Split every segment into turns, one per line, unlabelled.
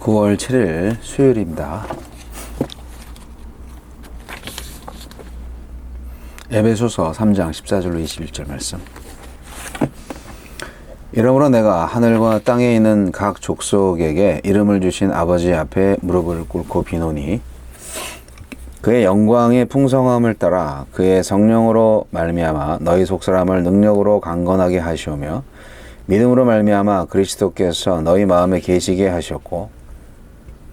9월 7일 수요일입니다. 에베소서 3장 14절로 21절 말씀. 이러므로 내가 하늘과 땅에 있는 각 족속에게 이름을 주신 아버지 앞에 무릎을 꿇고 비노니 그의 영광의 풍성함을 따라 그의 성령으로 말미암아 너희 속사람을 능력으로 강건하게 하시오며 믿음으로 말미암아 그리스도께서 너희 마음에 계시게 하셨고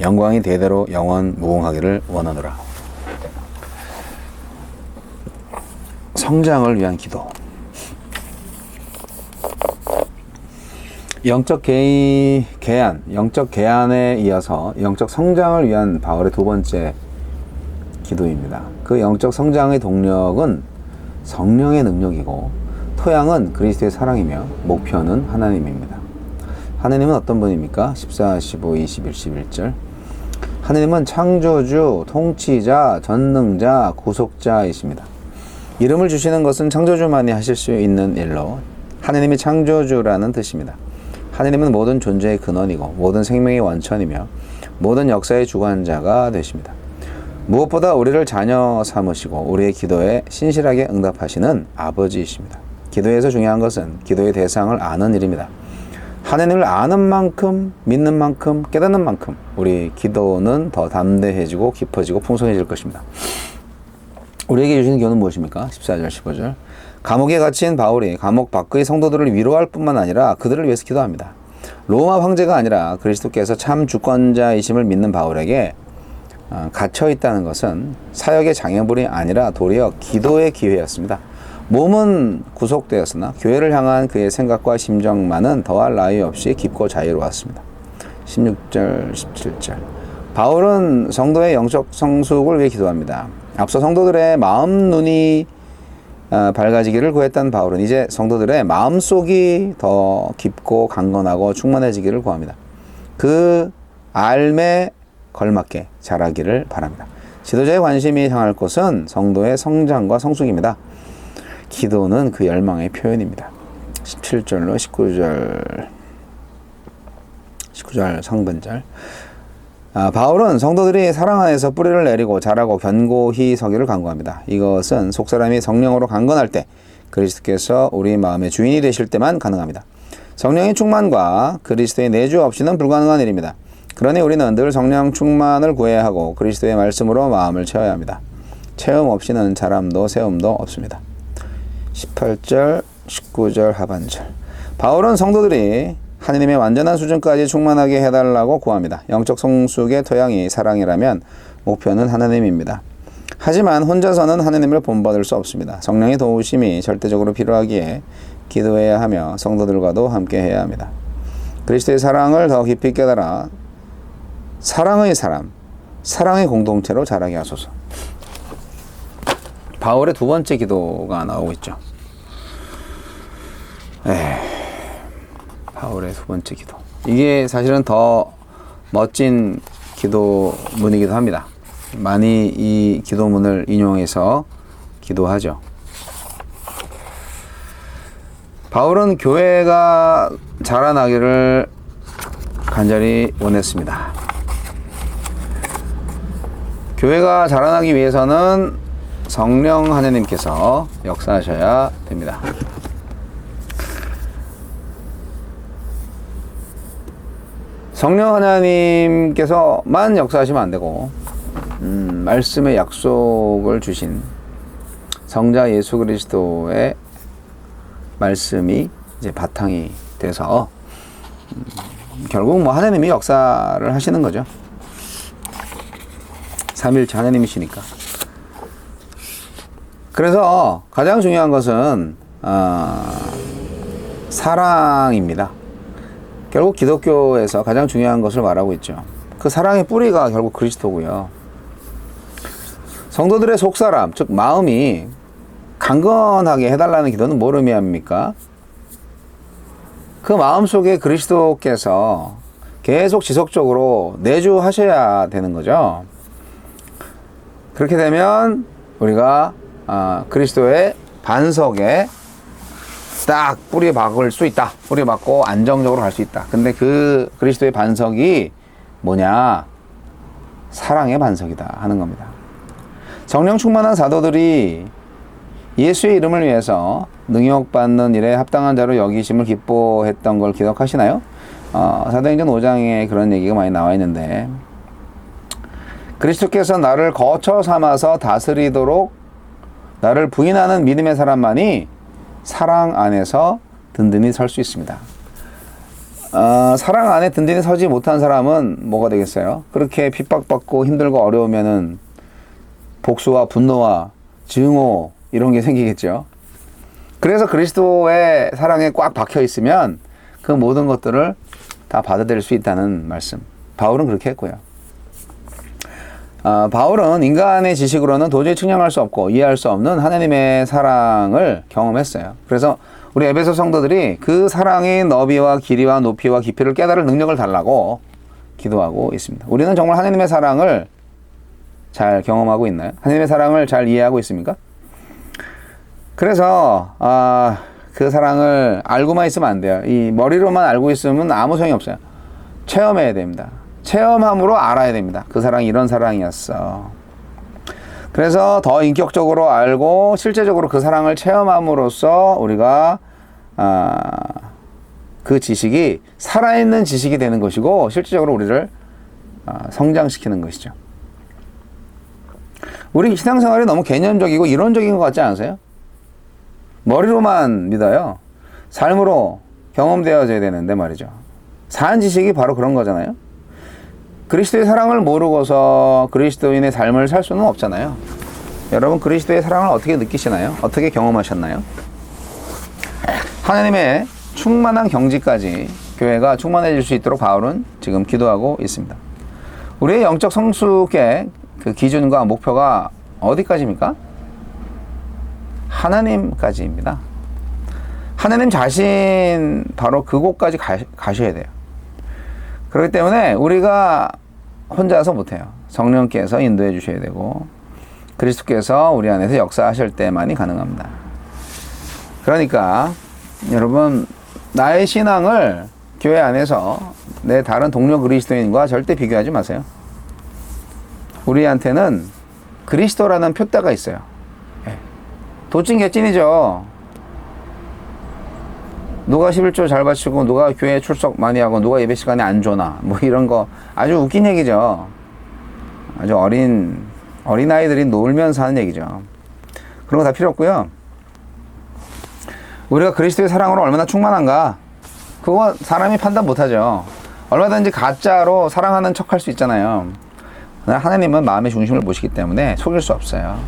영광이 대대로 영원 무궁하기를 원하노라. 성장을 위한 기도. 영적 개, 개안, 영적 개안에 이어서 영적 성장을 위한 바울의 두 번째 기도입니다. 그 영적 성장의 동력은 성령의 능력이고 토양은 그리스도의 사랑이며 목표는 하나님입니다. 하나님은 어떤 분입니까? 14, 15, 21, 11절. 하나님은 창조주, 통치자, 전능자, 구속자이십니다. 이름을 주시는 것은 창조주만이 하실 수 있는 일로 하나님이 창조주라는 뜻입니다. 하나님은 모든 존재의 근원이고 모든 생명의 원천이며 모든 역사의 주관자가 되십니다. 무엇보다 우리를 자녀 삼으시고 우리의 기도에 신실하게 응답하시는 아버지이십니다. 기도에서 중요한 것은 기도의 대상을 아는 일입니다. 하나님을 아는 만큼, 믿는 만큼, 깨닫는 만큼 우리 기도는 더 담대해지고 깊어지고 풍성해질 것입니다. 우리에게 주시는 교훈은 무엇입니까? 14절, 15절. 감옥에 갇힌 바울이 감옥 밖의 성도들을 위로할 뿐만 아니라 그들을 위해서 기도합니다. 로마 황제가 아니라 그리스도께서 참 주권자이심을 믿는 바울에게 어, 갇혀 있다는 것은 사역의 장애물이 아니라 도리어 기도의 기회였습니다. 몸은 구속되었으나 교회를 향한 그의 생각과 심정만은 더할 나위 없이 깊고 자유로웠습니다. 16절, 17절. 바울은 성도의 영적 성숙을 위해 기도합니다. 앞서 성도들의 마음 눈이 어, 밝아지기를 구했던 바울은 이제 성도들의 마음 속이 더 깊고 강건하고 충만해지기를 구합니다. 그 알매 걸맞게 자라기를 바랍니다. 지도자의 관심이 향할 곳은 성도의 성장과 성숙입니다. 기도는 그 열망의 표현입니다. 17절로 19절 19절 상반절 아, 바울은 성도들이 사랑 안에서 뿌리를 내리고 자라고 견고히 서기를 간구합니다. 이것은 속사람이 성령으로 강건할 때 그리스도께서 우리 마음의 주인이 되실 때만 가능합니다. 성령의 충만과 그리스도의 내주 없이는 불가능한 일입니다. 그러니 우리는 늘 성령 충만을 구해야 하고 그리스도의 말씀으로 마음을 채워야 합니다. 체험 없이는 자람도 세움도 없습니다. 18절, 19절 하반절. 바울은 성도들이 하느님의 완전한 수준까지 충만하게 해달라고 구합니다. 영적 성숙의 토양이 사랑이라면 목표는 하나님입니다. 하지만 혼자서는 하나님을 본받을 수 없습니다. 성령의 도우심이 절대적으로 필요하기에 기도해야 하며 성도들과도 함께 해야 합니다. 그리스도의 사랑을 더 깊이 깨달아 사랑의 사람, 사랑의 공동체로 자라게 하소서. 바울의 두 번째 기도가 나오고 있죠. 에이. 바울의 두 번째 기도. 이게 사실은 더 멋진 기도문이기도 합니다. 많이 이 기도문을 인용해서 기도하죠. 바울은 교회가 자라나기를 간절히 원했습니다. 교회가 자라나기 위해서는 성령 하나님께서 역사하셔야 됩니다. 성령 하나님께서만 역사하시면 안 되고 음, 말씀의 약속을 주신 성자 예수 그리스도의 말씀이 이제 바탕이 돼서 음, 결국 뭐 하나님이 역사를 하시는 거죠. 삼일체 하나님이시니까. 그래서 가장 중요한 것은 어, 사랑입니다. 결국 기독교에서 가장 중요한 것을 말하고 있죠. 그 사랑의 뿌리가 결국 그리스도고요. 성도들의 속사람, 즉 마음이 강건하게 해달라는 기도는 뭘 의미합니까? 그 마음 속에 그리스도께서 계속 지속적으로 내주하셔야 되는 거죠. 그렇게 되면 우리가 아, 그리스도의 반석에 딱 뿌리 박을 수 있다. 뿌리 박고 안정적으로 갈 수 있다. 근데 그 그리스도의 반석이 뭐냐? 사랑의 반석이다 하는 겁니다. 성령 충만한 사도들이 예수의 이름을 위해서 능욕받는 일에 합당한 자로 여기심을 기뻐했던 걸 기억하시나요? 어, 사도행전 5장에 그런 얘기가 많이 나와 있는데 그리스도께서 나를 거처 삼아서 다스리도록 나를 부인하는 믿음의 사람만이 사랑 안에서 든든히 설 수 있습니다. 어, 사랑 안에 든든히 서지 못한 사람은 뭐가 되겠어요? 그렇게 핍박받고 힘들고 어려우면은 복수와 분노와 증오 이런 게 생기겠죠. 그래서 그리스도의 사랑에 꽉 박혀 있으면 그 모든 것들을 다 받아들일 수 있다는 말씀. 바울은 그렇게 했고요. 아, 바울은 인간의 지식으로는 도저히 측량할 수 없고 이해할 수 없는 하나님의 사랑을 경험했어요. 그래서 우리 에베소 성도들이 그 사랑의 너비와 길이와 높이와 깊이를 깨달을 능력을 달라고 기도하고 있습니다. 우리는 정말 하나님의 사랑을 잘 경험하고 있나요? 하나님의 사랑을 잘 이해하고 있습니까? 그래서 아, 그 사랑을 알고만 있으면 안 돼요. 이 머리로만 알고 있으면 아무 소용이 없어요. 체험해야 됩니다. 체험함으로 알아야 됩니다. 그 사랑이 이런 사랑이었어. 그래서 더 인격적으로 알고 실제적으로 그 사랑을 체험함으로써 우리가 아, 그 지식이 살아있는 지식이 되는 것이고 실질적으로 우리를 아, 성장시키는 것이죠. 우리 신앙생활이 너무 개념적이고 이론적인 것 같지 않으세요? 머리로만 믿어요. 삶으로 경험되어져야 되는데 말이죠. 사한 지식이 바로 그런 거잖아요. 그리스도의 사랑을 모르고서 그리스도인의 삶을 살 수는 없잖아요. 여러분 그리스도의 사랑을 어떻게 느끼시나요? 어떻게 경험하셨나요? 하나님의 충만한 경지까지 교회가 충만해질 수 있도록 바울은 지금 기도하고 있습니다. 우리의 영적 성숙의 그 기준과 목표가 어디까지입니까? 하나님까지입니다. 하나님 자신 바로 그곳까지 가, 가셔야 돼요. 그렇기 때문에 우리가 혼자서 못해요. 성령께서 인도해 주셔야 되고 그리스도께서 우리 안에서 역사하실 때만이 가능합니다. 그러니까 여러분 나의 신앙을 교회 안에서 내 다른 동료 그리스도인과 절대 비교하지 마세요. 우리한테는 그리스도라는 표대가 있어요. 예. 도찐 개찐이죠. 누가 11조 잘 바치고 누가 교회 출석 많이 하고 누가 예배 시간에 안 줘나 뭐 이런 거 아주 웃긴 얘기죠. 아주 어린 어린 아이들이 놀면서 하는 얘기죠. 그런 거 다 필요 없고요. 우리가 그리스도의 사랑으로 얼마나 충만한가 그거 사람이 판단 못하죠. 얼마든지 가짜로 사랑하는 척할 수 있잖아요. 하나님은 마음의 중심을 보시기 때문에 속일 수 없어요.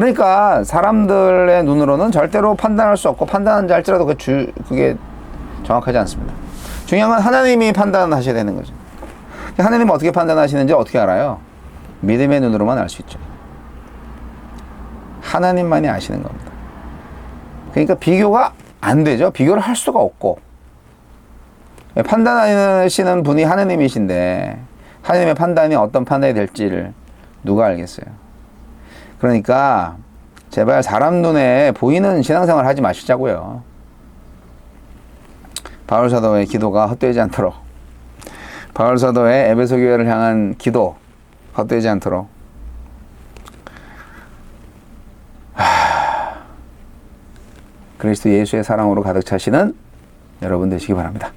그러니까 사람들의 눈으로는 절대로 판단할 수 없고 판단한지 할지라도 그 주, 그게 정확하지 않습니다. 중요한 건 하나님이 판단하셔야 되는 거죠. 하나님은 어떻게 판단하시는지 어떻게 알아요? 믿음의 눈으로만 알 수 있죠. 하나님만이 아시는 겁니다. 그러니까 비교가 안 되죠. 비교를 할 수가 없고. 판단하시는 분이 하나님이신데, 하나님의 판단이 어떤 판단이 될지를 누가 알겠어요? 그러니까 제발 사람 눈에 보이는 신앙생활 하지 마시자고요. 바울 사도의 기도가 헛되지 않도록 바울 사도의 에베소 교회를 향한 기도 헛되지 않도록 하... 그리스도 예수의 사랑으로 가득 차시는 여러분 되시기 바랍니다.